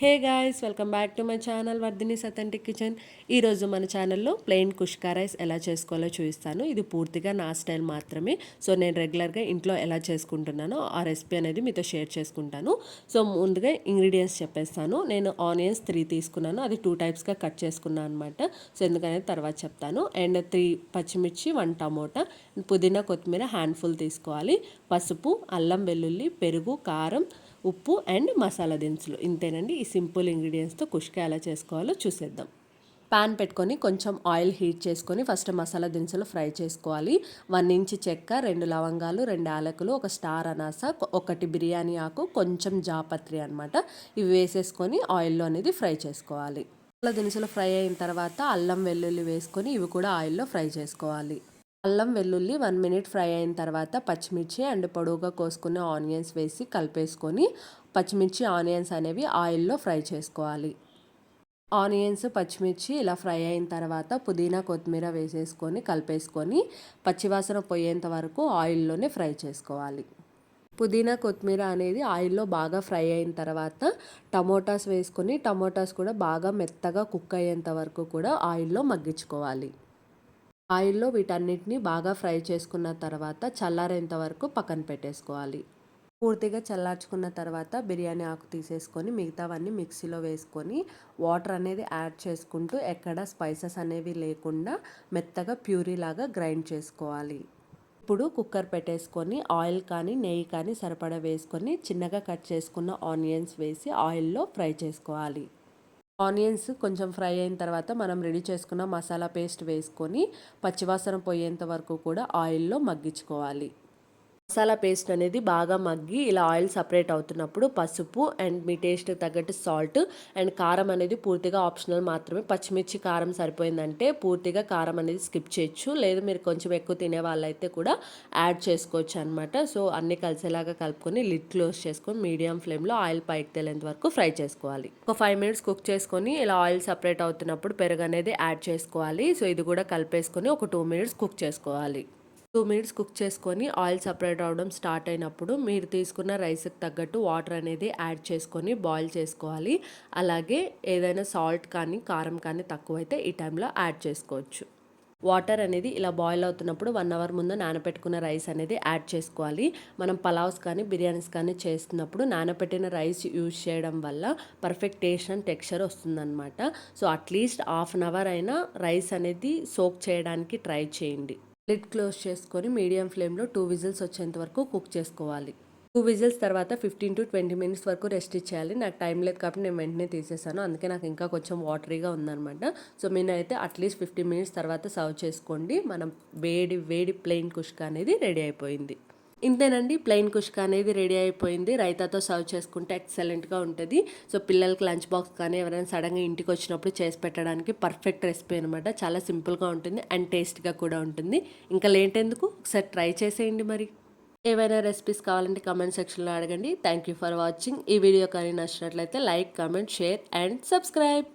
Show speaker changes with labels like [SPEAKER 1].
[SPEAKER 1] Hey guys welcome back to my channel Vardhini సతంటి kitchen. ఈరోజు మన ఛానల్లో ప్లెయిన్ కుష్కా రైస్ ఎలా చేసుకోవాలో చూపిస్తాను. ఇది పూర్తిగా నా స్టైల్ మాత్రమే. సో నేను రెగ్యులర్గా ఇంట్లో ఎలా చేసుకుంటున్నానో ఆ రెసిపీ అనేది మీతో షేర్ చేసుకుంటాను. సో ముందుగా ఇంగ్రీడియంట్స్ చెప్పేస్తాను. నేను ఆనియన్స్ త్రీ తీసుకున్నాను. అది టూ టైప్స్గా కట్ చేసుకున్నాను అనమాట సో ఎందుకనేది తర్వాత చెప్తాను. అండ్ త్రీ పచ్చిమిర్చి వన్ టమోటా పుదీనా కొత్తిమీర హ్యాండ్ఫుల్ తీసుకోవాలి. పసుపు అల్లం వెల్లుల్లి పెరుగు కారం ఉప్పు అండ్ మసాలా దినుసులు. ఇంతేనండి. ఈ సింపుల్ ఇంగ్రీడియంట్స్తో కుష్క ఎలా చేసుకోవాలో చూసేద్దాం. పాన్ పెట్టుకొని కొంచెం ఆయిల్ హీట్ చేసుకొని ఫస్ట్ మసాలా దినుసులు ఫ్రై చేసుకోవాలి. వన్ ఇంచ్ చెక్క రెండు లవంగాలు రెండు యాలకులు ఒక స్టార్ అనాస ఒకటి బిర్యానీ ఆకు కొంచెం జాపత్రి అనమాట ఇవి వేసేసుకొని ఆయిల్లో అనేది ఫ్రై చేసుకోవాలి. మసాలా దినుసులు ఫ్రై అయిన తర్వాత అల్లం వెల్లుల్లి వేసుకొని ఇవి కూడా ఆయిల్లో ఫ్రై చేసుకోవాలి. అల్లం వెల్లుల్లి వన్ మినిట్ ఫ్రై అయిన తర్వాత పచ్చిమిర్చి అండ్ పొడవుగా కోసుకున్న ఆనియన్స్ వేసి కలిపేసుకొని పచ్చిమిర్చి ఆనియన్స్ అనేవి ఆయిల్లో ఫ్రై చేసుకోవాలి. ఆనియన్స్ పచ్చిమిర్చి ఇలా ఫ్రై అయిన తర్వాత పుదీనా కొత్తిమీర వేసేసుకొని కలిపేసుకొని పచ్చివాసన పోయేంత వరకు ఆయిల్లోనే ఫ్రై చేసుకోవాలి. పుదీనా కొత్తిమీర అనేది ఆయిల్లో బాగా ఫ్రై అయిన తర్వాత టమోటాస్ వేసుకొని టమోటాస్ కూడా బాగా మెత్తగా కుక్ అయ్యేంత వరకు కూడా ఆయిల్లో మగ్గించుకోవాలి. ఆయిల్లో వీటన్నిటిని బాగా ఫ్రై చేసుకున్న తర్వాత చల్లారేంత వరకు పక్కన పెట్టేసుకోవాలి. పూర్తిగా చల్లార్చుకున్న తర్వాత బిర్యానీ ఆకు తీసేసుకొని మిగతావన్నీ మిక్సీలో వేసుకొని వాటర్ అనేది యాడ్ చేసుకుంటూ ఎక్కడ స్పైసెస్ అనేవి లేకుండా మెత్తగా ప్యూరీ లాగా గ్రైండ్ చేసుకోవాలి. ఇప్పుడు కుక్కర్ పెట్టేసుకొని ఆయిల్ కానీ నెయ్యి కానీ సరిపడా వేసుకొని చిన్నగా కట్ చేసుకున్న ఆనియన్స్ వేసి ఆయిల్లో ఫ్రై చేసుకోవాలి. ఆనియన్స్ కొంచెం ఫ్రై అయిన తర్వాత మనం రెడీ చేసుకున్న మసాలా పేస్ట్ వేసుకొని పచ్చివాసన పోయేంత వరకు కూడా ఆయిల్లో మగ్గించుకోవాలి. మసాలా పేస్ట్ అనేది బాగా మగ్గి ఇలా ఆయిల్ సపరేట్ అవుతున్నప్పుడు పసుపు అండ్ మీ టేస్ట్ తగ్గట్టు సాల్ట్ అండ్ కారం అనేది పూర్తిగా ఆప్షనల్ మాత్రమే. పచ్చిమిర్చి కారం సరిపోయిందంటే పూర్తిగా కారం అనేది స్కిప్ చేయొచ్చు. లేదు మీరు కొంచెం ఎక్కువ తినే వాళ్ళైతే కూడా యాడ్ చేసుకోవచ్చు అనమాట సో అన్నీ కలిసేలాగా కలుపుకొని లిడ్ క్లోజ్ చేసుకొని మీడియం ఫ్లేమ్లో ఆయిల్ పైకి తేలేంత వరకు ఫ్రై చేసుకోవాలి. ఒక ఫైవ్ మినిట్స్ కుక్ చేసుకొని ఇలా ఆయిల్ సపరేట్ అవుతున్నప్పుడు పెరుగు అనేది యాడ్ చేసుకోవాలి. సో ఇది కూడా కలిపేసుకొని ఒక టూ మినిట్స్ కుక్ చేసుకోవాలి. టూ మినిట్స్ కుక్ చేసుకొని ఆయిల్ సపరేట్ అవడం స్టార్ట్ అయినప్పుడు మీరు తీసుకున్న రైస్కి తగ్గట్టు వాటర్ అనేది యాడ్ చేసుకొని బాయిల్ చేసుకోవాలి. అలాగే ఏదైనా సాల్ట్ కానీ కారం కానీ తక్కువైతే ఈ టైంలో యాడ్ చేసుకోవచ్చు. వాటర్ అనేది ఇలా బాయిల్ అవుతున్నప్పుడు వన్ అవర్ ముందు నానపెట్టుకున్న రైస్ అనేది యాడ్ చేసుకోవాలి. మనం పలావ్స్ కానీ బిర్యానీస్ కానీ చేస్తున్నప్పుడు నానపెట్టిన రైస్ యూజ్ చేయడం వల్ల పర్ఫెక్ట్ టేస్ట్ అండ్ టెక్స్చర్ వస్తుందన్నమాట. So at least half an hour అయినా రైస్ అనేది సోక్ చేయడానికి ట్రై చేయండి. లిడ్ క్లోజ్ చేసుకొని మీడియం ఫ్లేమ్లో టూ విజిల్స్ వచ్చేంత వరకు కుక్ చేసుకోవాలి. టూ విజిల్స్ తర్వాత ఫిఫ్టీన్ టు ట్వంటీ మినిట్స్ వరకు రెస్ట్ ఇచ్చేయాలి. నాకు టైం లేదు కాబట్టి నేను వెంటనే తీసేసాను. అందుకే నాకు ఇంకా కొంచెం వాటరీగా ఉందనమాట సో మీరు అయితే అట్లీస్ట్ ఫిఫ్టీన్ మినిట్స్ తర్వాత సర్వ్ చేసుకోండి. మనం వేడి వేడి ప్లెయిన్ కుష్క అనేది రెడీ అయిపోయింది. ఇంతేనండి ప్లెయిన్ కుష్క అనేది రెడీ అయిపోయింది. రైతాతో సర్వ్ చేసుకుంటే ఎక్సలెంట్గా ఉంటుంది. సో పిల్లలకి లంచ్ బాక్స్ కానీ ఎవరైనా సడన్గా ఇంటికి వచ్చినప్పుడు చేసి పెట్టడానికి పర్ఫెక్ట్ రెసిపీ అనమాట చాలా సింపుల్గా ఉంటుంది అండ్ టేస్ట్గా కూడా ఉంటుంది. ఇంకా లేటెందుకు ఒకసారి ట్రై చేసేయండి మరి. ఏవైనా రెసిపీస్ కావాలంటే కమెంట్ సెక్షన్లో అడగండి. Thank you for watching. ఈ వీడియో కానీ నచ్చినట్లయితే like comment share and subscribe.